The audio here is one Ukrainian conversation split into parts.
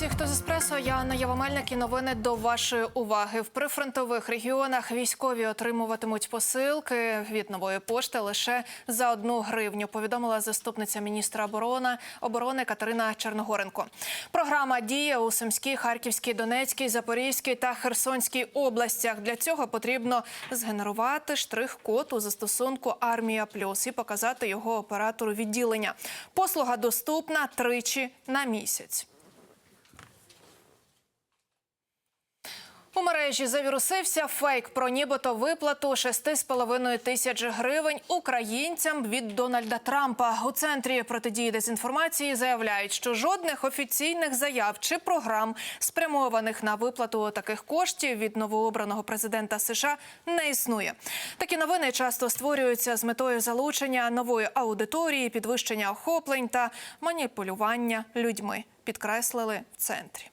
всіх, хто з еспресо. Я Анна Явомельник і новини до вашої уваги. В прифронтових регіонах військові отримуватимуть посилки від нової пошти лише за одну гривню. Повідомила заступниця міністра оборони оборони Катерина Черногоренко. Програма діє у Сумській, Харківській, Донецькій, Запорізькій та Херсонській областях. Для цього потрібно згенерувати штрих-код у застосунку Армія Плюс і показати його оператору відділення. Послуга доступна тричі на місяць. У мережі завірусився фейк про нібито виплату 6,5 тисяч гривень українцям від Дональда Трампа. У центрі протидії дезінформації заявляють, що жодних офіційних заяв чи програм, спрямованих на виплату таких коштів від новообраного президента США, не існує. Такі новини часто створюються з метою залучення нової аудиторії, підвищення охоплень та маніпулювання людьми. Підкреслили в центрі.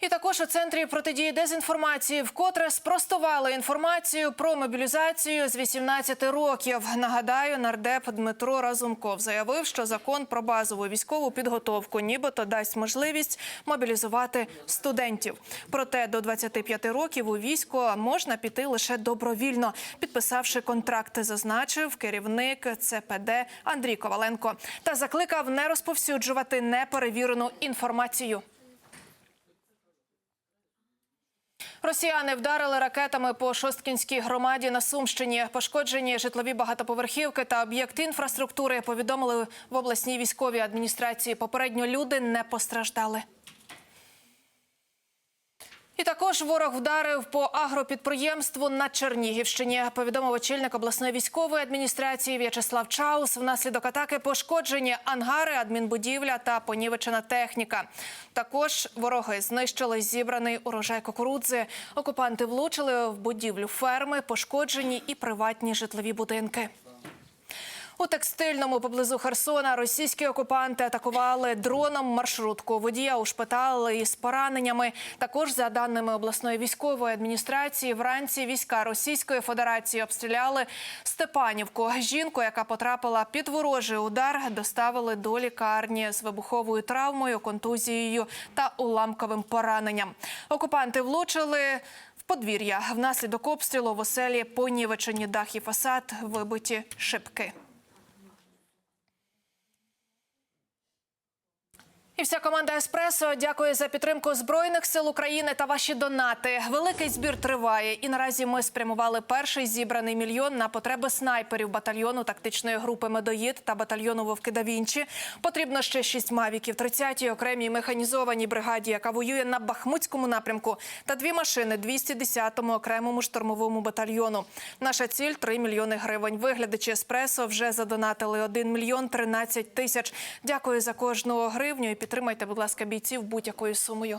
І також у центрі протидії дезінформації вкотре спростували інформацію про мобілізацію з 18 років. Нагадаю, нардеп Дмитро Разумков заявив, що закон про базову військову підготовку нібито дасть можливість мобілізувати студентів. Проте до 25 років у військо можна піти лише добровільно, підписавши контракти, зазначив керівник ЦПД Андрій Коваленко та закликав не розповсюджувати неперевірену інформацію. Росіяни вдарили ракетами по Шосткінській громаді на Сумщині. Пошкоджені житлові багатоповерхівки та об'єкти інфраструктури. Повідомили в обласній військовій адміністрації. Попередньо люди не постраждали. І також ворог вдарив по агропідприємству на Чернігівщині. Повідомив очільник обласної військової адміністрації В'ячеслав Чаус. Внаслідок атаки пошкоджені ангари, адмінбудівля та понівечена техніка. Також вороги знищили зібраний урожай кукурудзи. Окупанти влучили в будівлю ферми, пошкоджені і приватні житлові будинки. У текстильному поблизу Херсона російські окупанти атакували дроном маршрутку. Водія ушпитали із пораненнями. Також, за даними обласної військової адміністрації, вранці війська Російської Федерації обстріляли Степанівку. Жінку, яка потрапила під ворожий удар, доставили до лікарні з вибуховою травмою, контузією та уламковим пораненням. Окупанти влучили. Подвір'я внаслідок обстрілу в оселі понівечені дах і фасад, вибиті шибки. І вся команда Еспресо дякує за підтримку збройних сил України та ваші донати. Великий збір триває, і наразі ми спрямували перший зібраний мільйон на потреби снайперів батальйону тактичної групи Медоїд та батальйону Вовки да Вінчі. Потрібно ще шість мавіків, 30-й окремій механізованій бригаді, яка воює на Бахмутському напрямку, та дві машини 210-му окремому штурмовому батальйону. Наша ціль 3 мільйони гривень. Виглядачі Еспресо вже задонатили 1 мільйон 13 тисяч. Дякую за кожну гривню і підтримайте, будь ласка, бійців будь-якою сумою.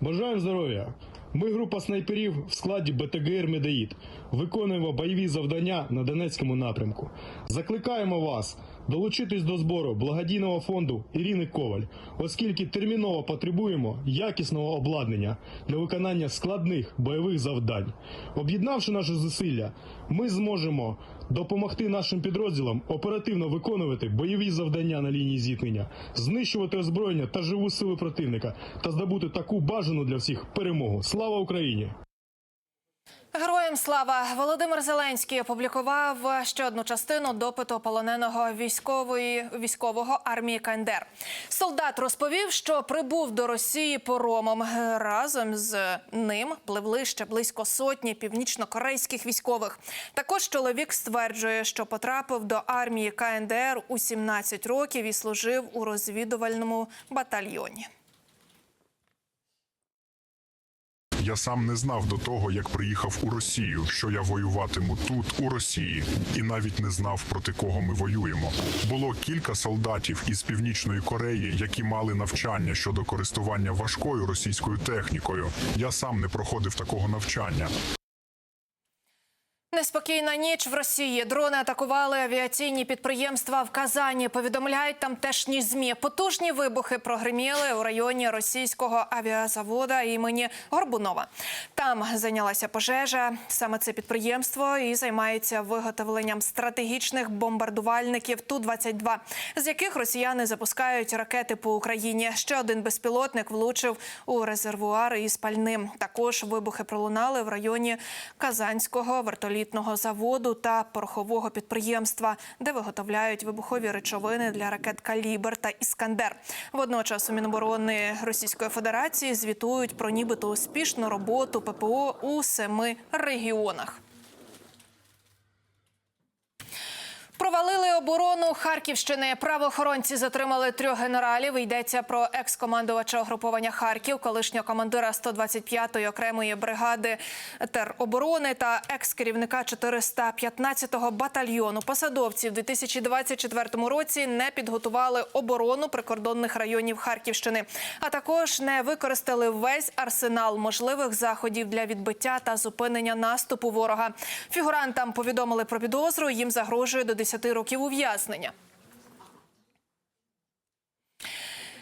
Бажаємо здоров'я! Ми група снайперів в складі БТГР Медаїд. Виконуємо бойові завдання на Донецькому напрямку. Закликаємо вас долучитись до збору благодійного фонду Ірини Коваль, оскільки терміново потребуємо якісного обладнання для виконання складних бойових завдань. Об'єднавши наші зусилля, ми зможемо допомогти нашим підрозділам оперативно виконувати бойові завдання на лінії зіткнення, знищувати озброєння та живу сили противника та здобути таку бажану для всіх перемогу. Слава Україні! Героям слава Володимир Зеленський опублікував ще одну частину допиту полоненого військової військового армії КНДР. Солдат розповів, що прибув до Росії поромом. Разом з ним пливли ще близько сотні північно-корейських військових. Також чоловік стверджує, що потрапив до армії КНДР у 17 років і служив у розвідувальному батальйоні. Я сам не знав до того, як приїхав у Росію, що я воюватиму тут, у Росії, і навіть не знав проти кого ми воюємо. Було кілька солдатів із північної Кореї, які мали навчання щодо користування важкою російською технікою. Я сам не проходив такого навчання. Неспокійна ніч в Росії. Дрони атакували авіаційні підприємства в Казані. Повідомляють тамтешні змі. Потужні вибухи прогреміли у районі російського авіазавода імені Горбунова. Там зайнялася пожежа. Саме це підприємство і займається виготовленням стратегічних бомбардувальників ту 22 з яких росіяни запускають ракети по Україні. Ще один безпілотник влучив у резервуар із пальним. Також вибухи пролунали в районі Казанського вертолітного заводу та порохового підприємства, де виготовляють вибухові речовини для ракет Калібр та Іскандер. Водночас у Міноборони Російської Федерації звітують про нібито успішну роботу ППО у семи регіонах. Провалили оборону Харківщини. Правоохоронці затримали трьох генералів. Йдеться про екс-командувача угруповання Харків, колишнього командира 125-ї окремої бригади тероборони та екс-керівника 415-го батальйону. Посадовці в 2024 році не підготували оборону прикордонних районів Харківщини, а також не використали весь арсенал можливих заходів для відбиття та зупинення наступу ворога. Фігурантам повідомили про підозру. Їм загрожує до 10 років ув'язнення.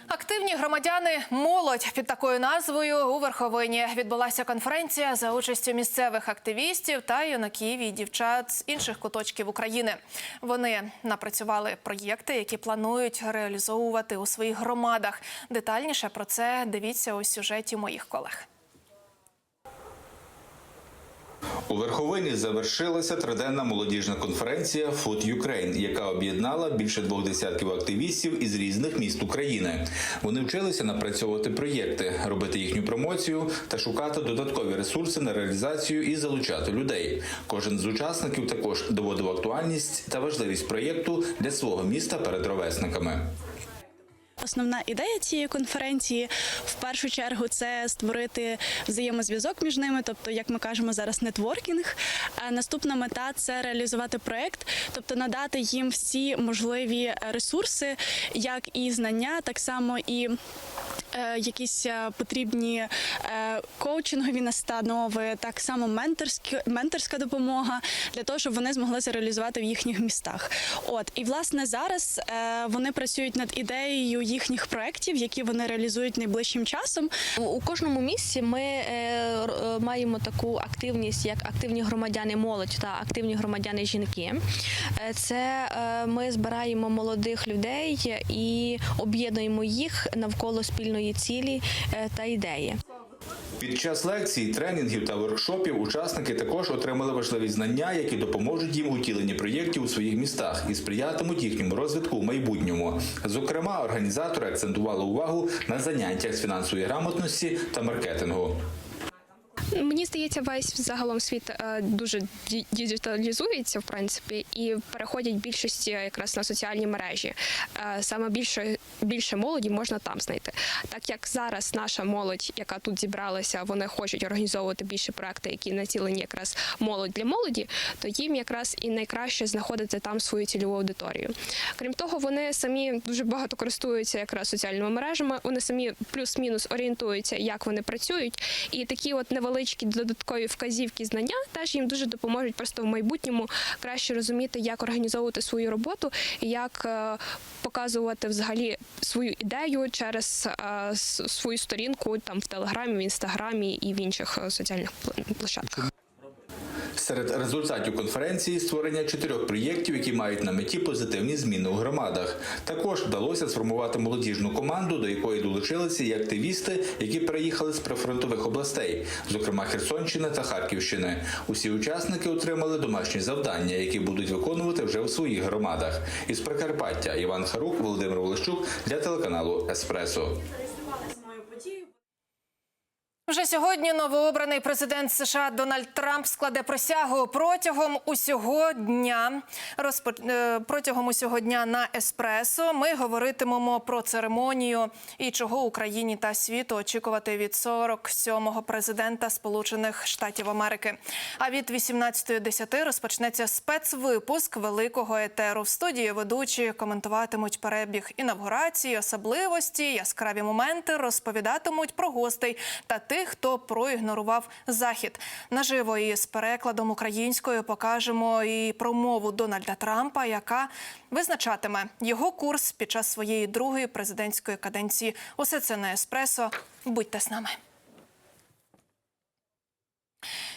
Активні громадяни молодь під такою назвою у Верховині відбулася конференція за участю місцевих активістів та юнаків і дівчат з інших куточків України. Вони напрацювали проєкти, які планують реалізовувати у своїх громадах. Детальніше про це дивіться у сюжеті моїх колег. У Верховині завершилася триденна молодіжна конференція Food Ukraine, яка об'єднала більше двох десятків активістів із різних міст України. Вони вчилися напрацьовувати проєкти, робити їхню промоцію та шукати додаткові ресурси на реалізацію і залучати людей. Кожен з учасників також доводив актуальність та важливість проєкту для свого міста перед ровесниками. Основна ідея цієї конференції в першу чергу це створити взаємозв'язок між ними, тобто, як ми кажемо зараз, нетворкінг. А наступна мета це реалізувати проект, тобто надати їм всі можливі ресурси, як і знання, так само і. Е, Якісь е, потрібні е, коучингові настанови, так само менторські менторська допомога для того, щоб вони змогли це реалізувати в їхніх містах. От і власне зараз вони працюють над ідеєю їхніх проєктів, які вони реалізують найближчим часом. У- кожному місці ми маємо таку активність, як активні громадяни молодь та активні громадяни жінки. Це ми збираємо молодих людей і об'єднуємо їх навколо спільної цілі е, та ідеї. Під час лекцій, тренінгів та воркшопів учасники також отримали важливі знання, які допоможуть їм у проєктів у своїх містах і сприятимуть їхньому розвитку в майбутньому. Зокрема, організатори акцентували увагу на заняттях з фінансової грамотності та маркетингу. Мені здається, весь загалом світ е, дуже діджиталізується, в принципі, і переходять більшості якраз на соціальні мережі. Е, Саме більше більше молоді можна там знайти. Так як зараз наша молодь, яка тут зібралася, вони хочуть організовувати більше проекти, які націлені якраз молодь для молоді, то їм якраз і найкраще знаходити там свою цільову аудиторію. Крім того, вони самі дуже багато користуються якраз соціальними мережами. Вони самі плюс-мінус орієнтуються, як вони працюють, і такі от невеличкі додаткові вказівки, знання теж їм дуже допоможуть просто в майбутньому краще розуміти, як організовувати свою роботу, як е, показувати взагалі свою ідею через е, свою сторінку там в телеграмі, в інстаграмі і в інших е, соціальних пл- площадках. Серед результатів конференції створення чотирьох проєктів, які мають на меті позитивні зміни у громадах. Також вдалося сформувати молодіжну команду, до якої долучилися і активісти, які переїхали з прифронтових областей, зокрема Херсонщини та Харківщини. Усі учасники отримали домашні завдання, які будуть виконувати вже у своїх громадах. Із Прикарпаття Іван Харук, Володимир Волощук для телеканалу Еспресо. Вже сьогодні новообраний президент США Дональд Трамп складе присягу протягом усього дня. Розпо... е, Протягом усього дня на еспресо ми говоритимемо про церемонію і чого Україні та світу очікувати від 47-го президента Сполучених Штатів Америки. А від 18.10 розпочнеться спецвипуск великого етеру. В студії ведучі коментуватимуть перебіг інавгурації, особливості, яскраві моменти, розповідатимуть про гостей та тих, тих, хто проігнорував захід. Наживо і з перекладом українською покажемо і промову Дональда Трампа, яка визначатиме його курс під час своєї другої президентської каденції. Усе це на еспресо. Будьте з нами.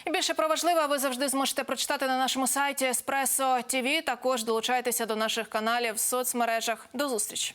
І більше про важливе ви завжди зможете прочитати на нашому сайті Espresso TV. Також долучайтеся до наших каналів в соцмережах. До зустрічі.